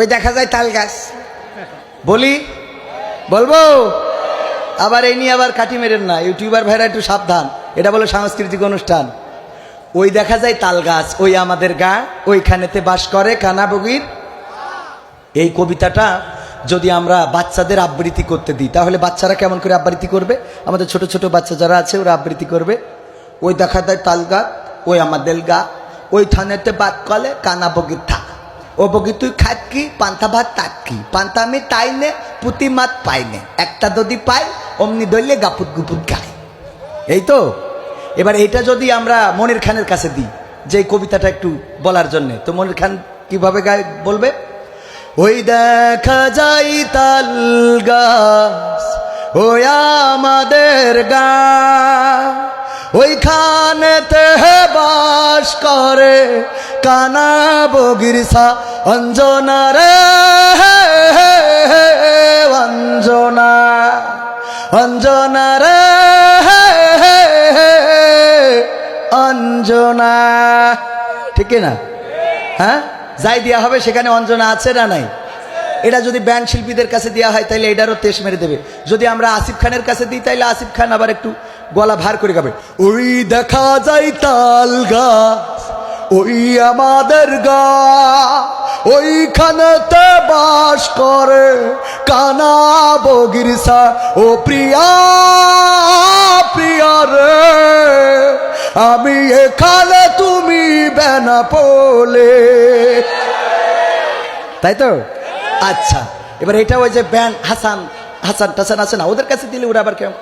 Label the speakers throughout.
Speaker 1: ওই দেখা যায় তাল গাছ। বলি? বলব? আবার এই নিয়ে আবার কাটি মেরেন না। ইউটিউবার ভাইরা একটু সাবধান। এটা বলে সাংস্কৃতিক অনুষ্ঠান। ওই দেখা যায় তাল গাছ, ওই আমাদের গা, ওইখানেতে বাস করে কানাবগির এই কবিতাটা যদি আমরা বাচ্চাদের আবৃত্তি করতে দিই, তাহলে বাচ্চারা কেমন করে আবৃত্তি করবে? আমাদের ছোট ছোট বাচ্চা যারা আছে, ওরা আবৃত্তি করবে। ওই দেখা যায় তাল গা ওই আমাদের গা ওই থানেতে বাদ কলে কানা বগির থাক ও বগি তুই খাত কি পান্তা ভাত তাক পান্তা আমি তাই নে পুতি মাত পাই নে একটা যদি পাই, অমনি দইলে গাপুত গুপুত গায়। এই তো? এবার এটা যদি আমরা মনির খানের কাছে দিই, যে কবিতাটা একটু বলার জন্যে, তো মনির খান কীভাবে গায় বলবে? ওই দেখা যাই তাল গাছ, ওই আমাদের গা। ওইখানেতে বাস করে কানা বগিরসা অঞ্জনা রে অঞ্জনা। অঞ্জনা রে অঞ্জনা। ঠিক না? হ্যাঁ? যাই দেওয়া হবে, সেখানে অঞ্জনা আছে না নাই? এটা যদি ব্যান্ড শিল্পীদের কাছে দেওয়া হয় তাহলে এটারও তেজ মেরে দেবে। যদি আমরা আসিফ খানের কাছে দিই তাহলে আসিফ খান আবার একটু গলা ভার করে গাবে। ওই দেখা যায় তাল গাছ ওই আমাদের গা ওইখানেতে বাস করে কানা বগিরসা ও প্রিয়া প্রিয়া রে, আমি এখানে তুমি বেনা পোলে। তাই তো? আচ্ছা এবার এটা ওই যে ব্যান্ড হাসান হাসান টাসান আছে না? ওদের কাছে দিলে ওরা আবার কেমন?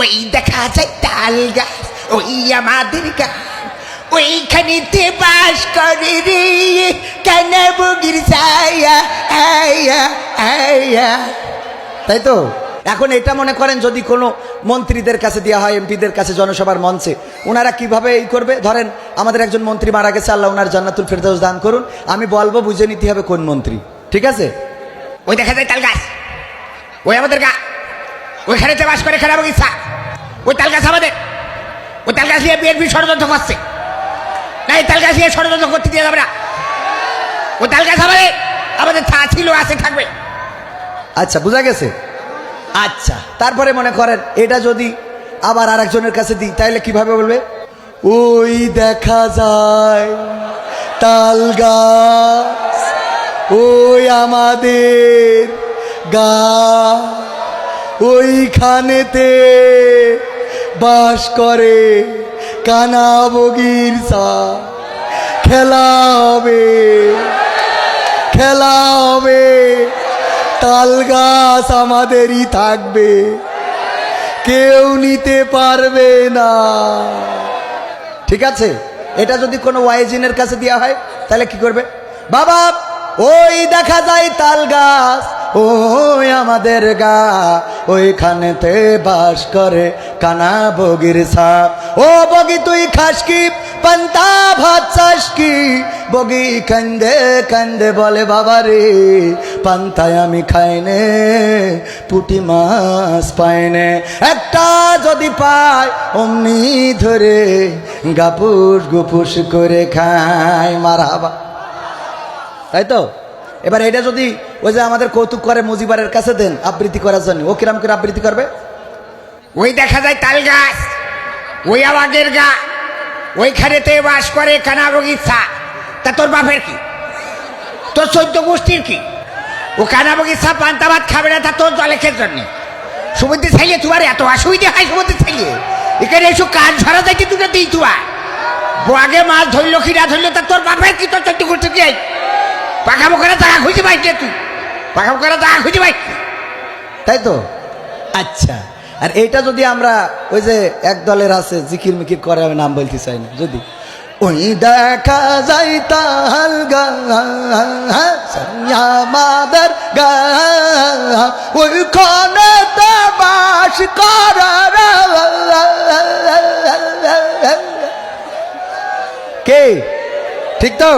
Speaker 2: ওই দেখা যায় তাল গাছ, ওই আমাদের গাছ। ওইখানেতে বাস করে রে, কানা বগির ছায়া
Speaker 1: তাই তো? এখন এটা মনে করেন যদি কোনো মন্ত্রীদের কাছে দেওয়া হয়, এমপিদের কাছে, জনসভার মঞ্চে, ওনারা কীভাবে এই করবে? ধরেন, আমাদের একজন মন্ত্রী মারা গেছে, আল্লাহ ওনার জান্নাতুল ফেরদৌস দান করুন। আমি বলব, বুঝে নিতে হবে কোন মন্ত্রী। ঠিক আছে?
Speaker 2: ওই দেখা যায় তাল গাছ। ওই আমাদের গা ওইখানেতে বাস করে খানা বগির ওই তাল গাছ আমাদের। ওই তাল গাছ নিয়ে বিএনপি ষড়যন্ত্র করছে। না এই তাল গাছ নিয়ে ষড়যন্ত্র করতে দিয়ে যাবে না। ওই তাল গাছ আমাদের আমাদের থা ছিল আছে থাকবে।
Speaker 1: আচ্ছা বোঝা গেছে? আচ্ছা। তারপরে মনে করেন এটা যদি আবার আরেকজনের কাছে দিই তাহলে কীভাবে বলবে? ওই দেখা যায় তাল গাছ ওই আমাদের গা ওইখানেতে বাস করে। কানা বগির খেলা হবে খেলা হবে। তাল গাছ আমাদেরই থাকবে, কেউ নিতে পারবে না। ঠিক আছে? এটা যদি কোনো ওয়াইজিনের কাছে দেওয়া হয়, তাহলে কি করবে? বাবা, ওই দেখা যায় তাল গাছ। ওই আমাদের গা ওইখানেতে বাস করে কানা বগির সাপ। ও বগি, তুই খাস কি? পান্তা ভাত চাস কি? বগি কান্দে কান্দে বলে, বাবা রে, পান্তায় আমি খাইনে পুটি মাছ পাইনে একটা যদি পায়, অমনি ধরে গাপুস গুপুস করে খায় মারাবা তাই তো? এবার এটা যদি ওই যে আমাদের কৌতুক করে মুজিবারের কাছে দেন আবৃত্তি করার জন্য। ও কিরাম করে আবৃত্তি করবে?
Speaker 2: ওই দেখা যায় তাল গাছ, ওই আমাদের গা ওইখানেতে বাস করে কানা বগিচা তা তোর বাপের কি? তোর চৈদ্য গোষ্ঠীর কি? ও কানা বগিচা পান্তা ভাত খাবে না, তা তোর জলে খের জন্যে। সুমন্দি ছাইলে তোমার এত অসুবিধা হয় সুমন্দি ছাইলে এখানে এসব কাজ ধরা যাইতে তুলে দিই তোমার? আগে মাছ ধরলো কি ধরলো, তা তোর বাপের কি তোর চৈদ্য গোষ্ঠী কি? পাখা মুখে টাকা খুঁজে পাইছে তুই। পাখা মুখে টাকা খুঁজে পাই
Speaker 1: তাই তো? আচ্ছা আর এইটা যদি আমরা ওই যে এক দলের আছে, জিকির মিকির করে, আমি নাম বলতে চাই না, যদি? ওই দেখা যাই তাল গা আমাদের গা ওই কে? ঠিক তো?